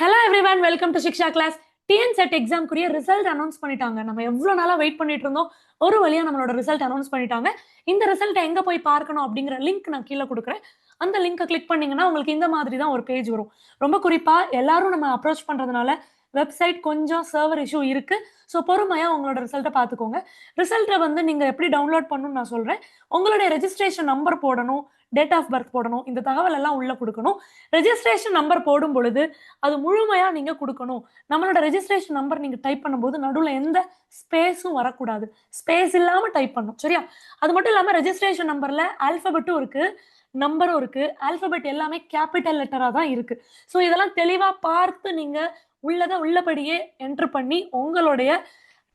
Hello everyone welcome to Shiksha class TN SET எக்ஸாம்க்குரிய result announce பண்ணிட்டாங்க. நம்ம எவ்வளோ நாளாக வெயிட் பண்ணிட்டு இருந்தோம். ஒரு வழியாக நம்மளோட ரிசல்ட் அனௌன்ஸ் பண்ணிட்டாங்க. இந்த ரிசல்ட்டை எங்கே போய் பார்க்கணும் அப்படிங்கிற லிங்க் நான் கீழே கொடுக்குறேன். அந்த லிங்கை கிளிக் பண்ணீங்கன்னா உங்களுக்கு இந்த மாதிரி தான் ஒரு பேஜ் வரும். ரொம்ப குறிப்பாக எல்லாரும் நம்ம அப்ரோச் பண்ணுறதுனால வெப்சைட் கொஞ்சம் சர்வர் இஷ்யூ இருக்கு. ஸோ பொறுமையாக உங்களோட ரிசல்ட்டை பார்த்துக்கோங்க. ரிசல்ட்டை வந்து நீங்கள் எப்படி டவுன்லோட் பண்ணணும்னு நான் சொல்கிறேன் உங்களுடைய ரெஜிஸ்ட்ரேஷன் நம்பர் போடணும். டேட் ஆஃப் பர்த் போடணும். இந்த தகவல் எல்லாம் உள்ள கொடுக்கணும். ரெஜிஸ்ட்ரேஷன் நம்பர் போடும் பொழுது அது முழுமையா நீங்க கொடுக்கணும். நம்மளோட ரெஜிஸ்ட்ரேஷன் நம்பர் நீங்க டைப் பண்ணும்போது நடுவில் எந்த ஸ்பேஸும் வரக்கூடாது. ஸ்பேஸ் இல்லாம டைப் பண்ணும் சரியா? அது மட்டும் இல்லாம ரெஜிஸ்ட்ரேஷன் நம்பர்ல ஆல்பபெட்டும் இருக்கு நம்பரும் இருக்கு. ஆல்பபெட் எல்லாமே கேபிட்டல் லெட்டரா தான் இருக்கு. ஸோ இதெல்லாம் தெளிவா பார்த்து நீங்க உள்ளதை உள்ளபடியே என்ட்ரு பண்ணி உங்களுடைய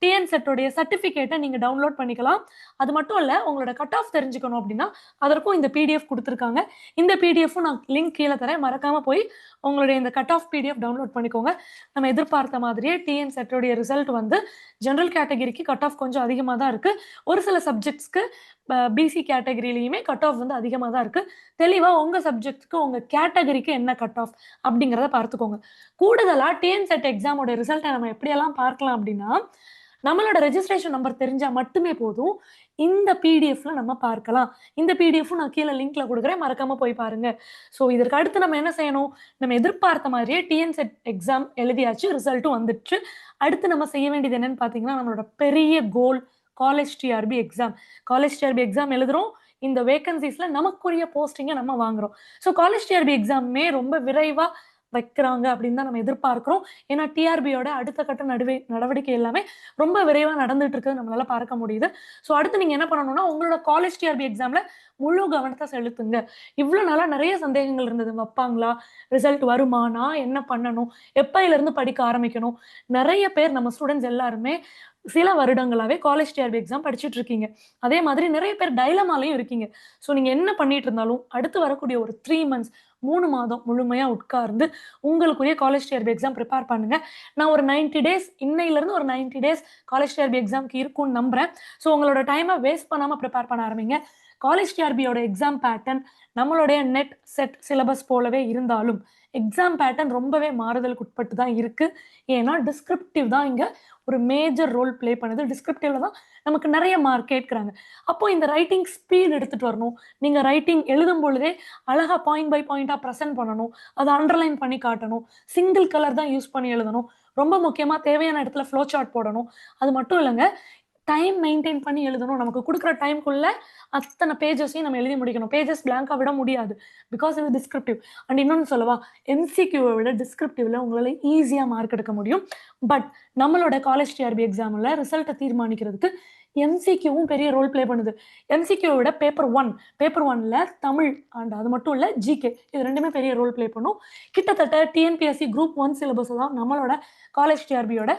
டிஎன் செட்டோடைய சர்டிஃபிகேட்டை நீங்கள் டவுன்லோட் பண்ணிக்கலாம். அது மட்டும் இல்லை உங்களோட கட் ஆஃப் தெரிஞ்சுக்கணும் அப்படின்னா அதற்கும் இந்த பிடிஎஃப் கொடுத்துருக்காங்க. இந்த பிடிஎஃப்பும் நான் லிங்க் கீழே தரேன். மறக்காமல் போய் உங்களுடைய இந்த கட் ஆஃப் பிடிஎஃப் டவுன்லோட் பண்ணிக்கோங்க. நம்ம எதிர்பார்த்த மாதிரியே டிஎன் செட்டோடைய ரிசல்ட் வந்து ஜென்ரல் கேட்டகரிக்கு கட் ஆஃப் கொஞ்சம் அதிகமாக தான் இருக்குது ஒரு சில சப்ஜெக்ட்ஸ்க்கு பிசி கேட்டகரியிலையுமே கட் ஆஃப் வந்து அதிகமாக தான் இருக்குது தெளிவாக உங்கள் சப்ஜெக்ட்க்கு உங்கள் கேட்டகரிக்கு என்ன கட் ஆஃப் அப்படிங்கிறத பார்த்துக்கோங்க. கூடுதலாக டிஎன் செட் எக்ஸாமோட ரிசல்ட்டை நம்ம எப்படியெல்லாம் பார்க்கலாம் அப்படின்னா நம்மளோட ரெஜிஸ்ட்ரேஷன் நம்பர் தெரிஞ்சா மட்டுமே போதும். இந்த பிடிஎஃப்ல நம்ம பார்க்கலாம். இந்த பிடிஎஃப் நான் கீழே லிங்க்ல கொடுக்குறேன். மறக்காம போய் பாருங்க. ஸோ இதற்கு அடுத்து நம்ம என்ன செய்யணும்? நம்ம எதிர்பார்த்த மாதிரியே டிஎன்செட் எக்ஸாம் எழுதியாச்சு. ரிசல்ட்டும் வந்துடுச்சு. அடுத்து நம்ம செய்ய வேண்டியது என்னன்னு பார்த்தீங்கன்னா நம்மளோட பெரிய goal college TRB exam college TRB exam எழுதுறோம். இந்த வேகன்சிஸ்ல நமக்குரிய போஸ்டிங்கை நம்ம வாங்குறோம். ஸோ காலேஜ் டிஆர்பி எக்ஸாமே ரொம்ப விரைவாக வைக்கிறாங்க அப்படின்னு தான் நம்ம எதிர்பார்க்கிறோம். ஏன்னா டிஆர்பியோட அடுத்த கட்ட நடுவே நடவடிக்கை எல்லாமே ரொம்ப விரைவாக நடந்துட்டு இருக்கிறது நம்மளால பார்க்க முடியுது. ஸோ அடுத்து நீங்க என்ன பண்ணணும்னா உங்களோட காலேஜ் டிஆர்பி எக்ஸாம்ல முழு கவனத்தை செலுத்துங்க. இவ்வளோ நாளாக நிறைய சந்தேகங்கள் இருந்தது. வைப்பாங்களா? ரிசல்ட் வருமா? நான் என்ன பண்ணணும்? எப்பையிலேருந்து படிக்க ஆரம்பிக்கணும்? நிறைய பேர் நம்ம ஸ்டூடெண்ட்ஸ் எல்லாருமே சில வருடங்களாவே காலேஜ் டிஆர்பி எக்ஸாம் படிச்சுட்டு இருக்கீங்க. அதே மாதிரி நிறைய பேர் டைலமாலையும் இருக்கீங்க. ஸோ நீங்க என்ன பண்ணிட்டு இருந்தாலும் அடுத்து வரக்கூடிய ஒரு த்ரீ மந்த்ஸ் மூணு மாதம் முழுமையா உட்கார்ந்து உங்களுக்குரிய காலேஜ் டிஆர்பி எக்ஸாம் ப்ரிப்பேர் பண்ணுங்க. நான் ஒரு நைன்டி டேஸ் இன்னையிலேருந்து ஒரு நைன்டி டேஸ் காலேஜ் டிஆர்பி எக்ஸாம்க்கு இருக்கும்னு நம்புறேன். ஸோ உங்களோட டைமை வேஸ்ட் பண்ணாம ப்ரிப்பேர் பண்ண ஆரம்பிங்க. காலேஜ் டிஆர்பியோட எக்ஸாம் பேட்டர்ன் நம்மளுடைய நெட் செட் சிலபஸ் போலவே இருந்தாலும் எக்ஸாம் பேட்டர்ன் ரொம்பவே மாறுதலுக்கு உட்பட்டு தான் இருக்குது ஏன்னா டிஸ்கிரிப்டிவ் தான் இங்கே ஒரு மேஜர் ரோல் ப்ளே பண்ணுது. டிஸ்கிரிப்டிவில் தான் நமக்கு நிறைய மார்க் கேட்குறாங்க. அப்போது இந்த ரைட்டிங் ஸ்பீட் எடுத்துகிட்டு வரணும். நீங்கள் ரைட்டிங் எழுதும் பொழுதே அழகா பாயிண்ட் பை பாயிண்ட்டாக ப்ரெசென்ட் பண்ணணும். அதை அண்டர்லைன் பண்ணி காட்டணும். சிங்கிள் கலர் தான் யூஸ் பண்ணி எழுதணும். ரொம்ப முக்கியமாக தேவையான இடத்துல ஃப்ளோ சார்ட் போடணும். அது மட்டும் இல்லைங்க டைம் மெயின்டைன் பண்ணி எழுதணும். நமக்கு கொடுக்குற டைம்குள்ள அத்தனை பேஜஸையும் நம்ம எழுதி முடிக்கணும். பேஜஸ் பிளாங்காக விட முடியாது. பிகாஸ் இது டிஸ்கிரிப்டிவ் அண்ட் இன்னொன்று சொல்லவா எம்சிக்யூவை விட டிஸ்கிரிப்டிவ்ல உங்களால் ஈஸியாக மார்க் எடுக்க முடியும். பட் நம்மளோட காலேஜ் டிஆர்பி எக்ஸாமில் ரிசல்ட்டை தீர்மானிக்கிறதுக்கு எம்சிக்யூவும் பெரிய ரோல் ப்ளே பண்ணுது. எம்சிக்யூவை விட பேப்பர் ஒன் பேப்பர் ஒன்ல தமிழ் அண்ட் அது மட்டும் இல்லை ஜிகே இது ரெண்டுமே பெரிய ரோல் ப்ளே பண்ணும். கிட்டத்தட்ட டிஎன்பிஎஸ்சி குரூப் ஒன் சிலபஸ் தான் நம்மளோட காலேஜ் டிஆர்பியோட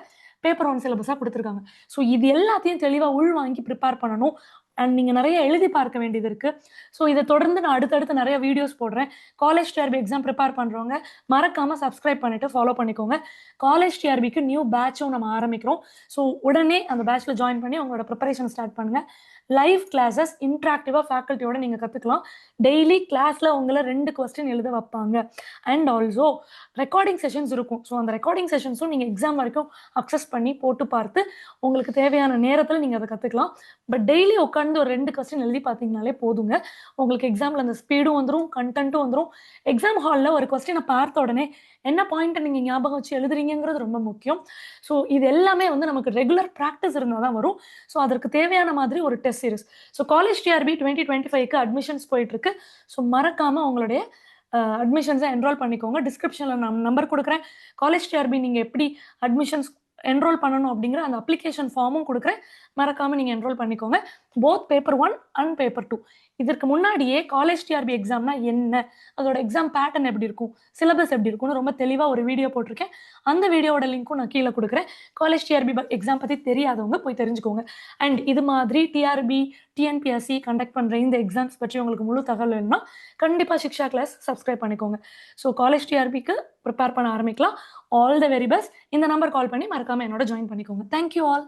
பேப்பர் ஒன் சிலபஸாக கொடுத்துருக்காங்க. ஸோ இது எல்லாத்தையும் தெளிவாக உள் வாங்கி ப்ரிப்பேர் பண்ணணும். அண்ட் நீங்கள் நிறைய எழுதி பார்க்க வேண்டியது இருக்குது ஸோ இதை தொடர்ந்து நான் அடுத்தடுத்து நிறைய வீடியோஸ் போடுறேன். காலேஜ் டிஆர்பி எக்ஸாம் ப்ரிப்பேர் பண்ணுறவங்க மறக்காமல் சப்ஸ்கிரைப் பண்ணிவிட்டு ஃபாலோ பண்ணிக்கோங்க. காலேஜ் டிஆர்பிக்கு நியூ பேட்சும் நம்ம ஆரம்பிக்கிறோம். ஸோ உடனே அந்த பேட்ச்சில் ஜாயின் பண்ணி உங்களோட ப்ரிப்பரேஷன் ஸ்டார்ட் பண்ணுங்கள் லைவ் கிளாஸஸ் இன்ட்ராக்டிவாக ஃபேக்கல்ட்டியோட நீங்கள் கற்றுக்கலாம் டெய்லி கிளாஸில் உங்களை ரெண்டு கொஸ்டின் எழுத வைப்பாங்க. அண்ட் ஆல்சோ ரெக்கார்டிங் செஷன்ஸ் இருக்கும். ஸோ அந்த ரெக்கார்டிங் செஷன்ஸும் நீங்கள் எக்ஸாம் வரைக்கும் அக்சஸ் பண்ணி போட்டு பார்த்து உங்களுக்கு தேவையான நேரத்தில் நீங்கள் அதை கற்றுக்கலாம் பட் டெய்லி உட்காந்து ஒரு ரெண்டு கொஸ்டின் எழுதி பார்த்தீங்கனாலே போதுங்க. உங்களுக்கு எக்ஸாமில் அந்த ஸ்பீடும் வந்துடும் கண்டென்ட்டும் வந்துடும் எக்ஸாம் ஹாலில் ஒரு கொஸ்டினை பார்த்த உடனே என்ன பாயிண்ட்டை நீங்கள் ஞாபகம் வச்சு எழுதுறீங்கிறது ரொம்ப முக்கியம். ஸோ இது எல்லாமே வந்து நமக்கு ரெகுலர் ப்ராக்டிஸ் இருந்தால் தான் வரும். ஸோ அதற்கு தேவையான மாதிரி ஒரு test series so college TRB twenty twenty ஃபைவ்க்கு அட்மிஷன்ஸ் போயிட்டு இருக்கு ஸோ மறக்காம உங்களுடைய அட்மிஷன்ஸை என்ரோல் பண்ணிக்கோங்க. டிஸ்கிரிப்ஷனில் நான் நம்பர் கொடுக்குறேன். காலேஜ் டிஆர்பி நீங்கள் எப்படி அட்மிஷன்ஸ் என்ரோல் பண்ணணும் அப்படிங்கிற அந்த அப்ளிகேஷன் ஃபார்மும் கொடுக்குறேன். மறக்காம நீங்கள் என்ரோல் பண்ணிக்கோங்க. Both paper one and paper two இதற்கு முன்னாடியே காலேஜ் டிஆர்பி எக்ஸாம்னா என்ன? அதோட எக்ஸாம் பேட்டர்ன் எப்படி இருக்கும்? சிலபஸ் எப்படி இருக்கும்னு ரொம்ப தெளிவாக ஒரு வீடியோ போட்டிருக்கேன். அந்த வீடியோட லிங்க்கும் நான் கீழே கொடுக்குறேன். காலேஜ் டிஆர்பி எக்ஸாம் பற்றி தெரியாதவங்க போய் தெரிஞ்சுக்கோங்க. அண்ட் இது மாதிரி டிஆர்பி டிஎன்பிஎஸ்சி கண்டக்ட் பண்ணுற இந்த எக்ஸாம்ஸ் பற்றி உங்களுக்கு முழு தகவல் வேணும்னா கண்டிப்பாக சிக்ஷா கிளாஸ் சப்ஸ்கிரைப் பண்ணிக்கோங்க. ஸோ காலேஜ் டிஆர்பிக்கு ப்ரிப்பேர் பண்ண ஆரம்பிக்கலாம். ஆல் த வெரி பெஸ்ட் இந்த நம்பர் கால் பண்ணி மறக்காமல் என்னோட ஜாயின் பண்ணிக்கோங்க. Thank you all